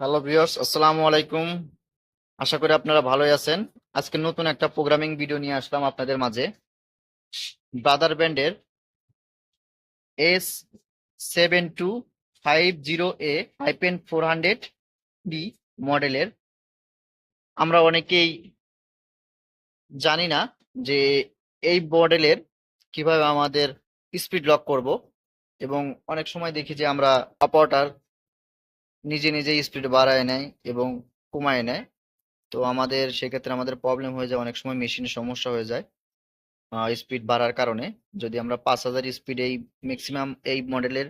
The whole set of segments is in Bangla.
হ্যালো ভিউয়ার্স আসসালামু আলাইকুম আশা করি আপনারা ভালোই আছেন। আজকে নতুন একটা প্রোগ্রামিং ভিডিও নিয়ে আসলাম আপনাদের মাঝে। ব্রাদার ব্যান্ডের S seven two five zero A hyphen four hundred B মডেলের আমরা অনেকেই জানি না যে এই মডেলের কীভাবে আমাদের স্পিড লক করব এবং অনেক সময় দেখি যে আমরা অপারেটর নিজে নিজে স্পিড বাড়ায় নেয় এবং কমায় নেয়। তো আমাদের সেক্ষেত্রে আমাদের প্রবলেম হয়ে যায়, অনেক সময় মেশিনের সমস্যা হয়ে যায় স্পিড বাড়ার কারণে। যদি আমরা পাঁচ হাজার স্পিড এই ম্যাক্সিমাম এই মডেলের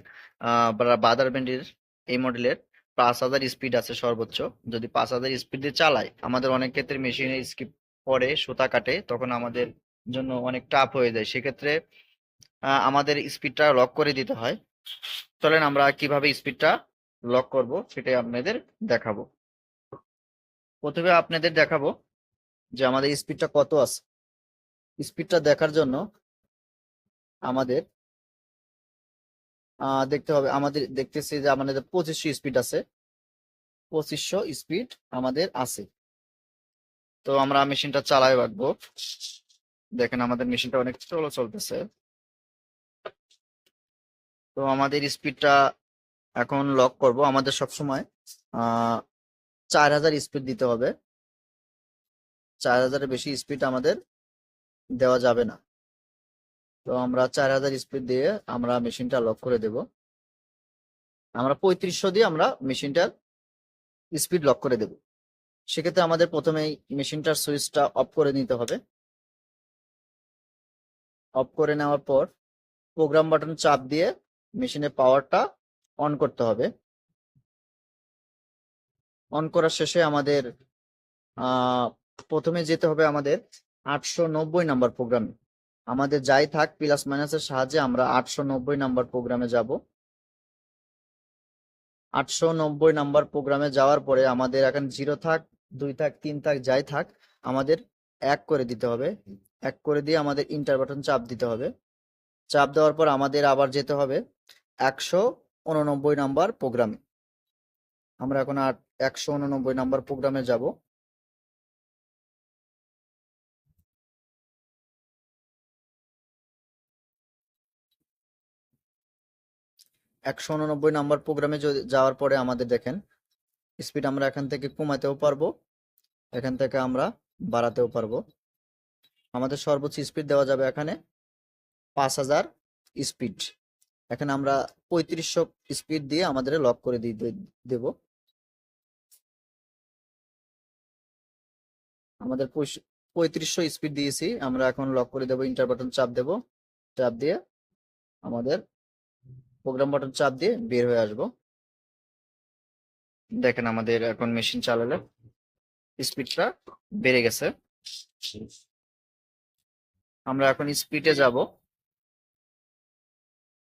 বাদার ব্যান্ডের এই মডেলের পাঁচ হাজার স্পিড আছে সর্বোচ্চ। যদি পাঁচ হাজার স্পিড দিয়ে চালাই আমাদের অনেক ক্ষেত্রে মেশিনে স্কিপ পরে সুতা কাটে, তখন আমাদের জন্য অনেক টাফ হয়ে যায়। সেক্ষেত্রে আমাদের স্পিডটা লক করে দিতে হয়। চলেন আমরা কীভাবে স্পিডটা লক করব, সেটাই আপনাদের দেখাবো। প্রথমে আপনাদের দেখাবো যে আমাদের স্পিডটা কত আছে। স্পিডটা দেখার জন্য আমাদের দেখতে হবে, আমাদের দেখতেছি যে আমাদের পঁচিশশো স্পিড আছে। পঁচিশশো স্পিড আমাদের আছে। তো আমরা মেশিনটা চালাই রাখব। দেখেন আমাদের মেশিনটা অনেক স্লো চলতেছে। তো আমাদের স্পিডটা এখন লক করব। আমাদের সবসময় চার হাজার স্পিড দিতে হবে। চার হাজারের বেশি স্পিড আমাদের দেওয়া যাবে না। তো আমরা চার হাজার স্পিড দিয়ে আমরা মেশিনটা লক করে দেব। আমরা পঁয়ত্রিশশো দিয়ে আমরা মেশিনটার স্পিড লক করে দেব। সেক্ষেত্রে আমাদের প্রথমেই মেশিনটার সুইচটা অফ করে নিতে হবে। অফ করে নেওয়ার পর প্রোগ্রাম বাটন চাপ দিয়ে মেশিনের পাওয়ারটা অন করতে হবে। অন করার শেষে আমাদের প্রথমে যেতে হবে আমাদের আটশো নব্বই নাম্বার প্রোগ্রামে আমাদের যাই থাক প্লাস মাইনাসের সাহায্যে আমরা আটশো নব্বই নাম্বার প্রোগ্রামে যাব। আটশো নব্বই নাম্বার প্রোগ্রামে যাওয়ার পরে আমাদের এখন জিরো থাক, দুই থাক, তিন থাক, যাই থাক, আমাদের এক করে দিতে হবে। এক করে দিয়ে আমাদের ইন্টার বাটন চাপ দিতে হবে। চাপ দেওয়ার পর আমাদের আবার যেতে হবে একশো উননব্বই নাম্বার প্রোগ্রামে। আমরা এখন আর একশো উননব্বই নাম্বার প্রোগ্রামে যাব। একশো উননব্বই নাম্বার প্রোগ্রামে যাওয়ার পরে আমাদের দেখেন স্পিড আমরা এখান থেকে কমাতেও পারব, এখান থেকে আমরা বাড়াতেও পারব। আমাদের সর্বোচ্চ স্পিড দেওয়া যাবে এখানে পাঁচ হাজার স্পিড এখানে আমরা পঁয়ত্রিশশো স্পিড দিয়ে আমাদের লক করে দিয়ে দেব। আমাদের পঁয়ত্রিশশো স্পিড দিয়েছি। আমরা এখন লক করে দেবো ইন্টার বাটন চাপ দেব। চাপ দিয়ে আমাদের প্রোগ্রাম বাটন চাপ দিয়ে বের হয়ে আসব। দেখেন আমাদের এখন মেশিন চালালে স্পিডটা বেড়ে গেছে। আমরা এখন স্পিডে যাব।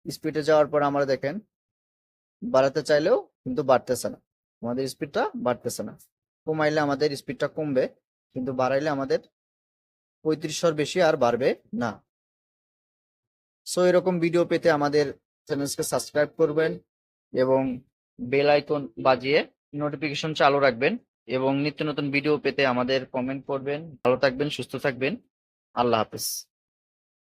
স্পিডে যাওয়ার পর আমরা দেখেন, বাড়াতে চাইলেও কিন্তু বাড়তেছে না। আমাদের স্পিডটা বাড়তেছে না। কমাইলে আমাদের স্পিডটা কমবে, কিন্তু বাড়াইলে আমাদের পঁয়ত্রিশশোর বেশি আর বাড়বে না। সো এরকম ভিডিও পেতে আমাদের চ্যানেলকে সাবস্ক্রাইব করবেন এবং বেল আইকন বাজিয়ে নোটিফিকেশন চালু রাখবেন এবং নিত্য নতুন ভিডিও পেতে আমাদের কমেন্ট করবেন। ভালো থাকবেন, সুস্থ থাকবেন। আল্লাহ হাফেজ।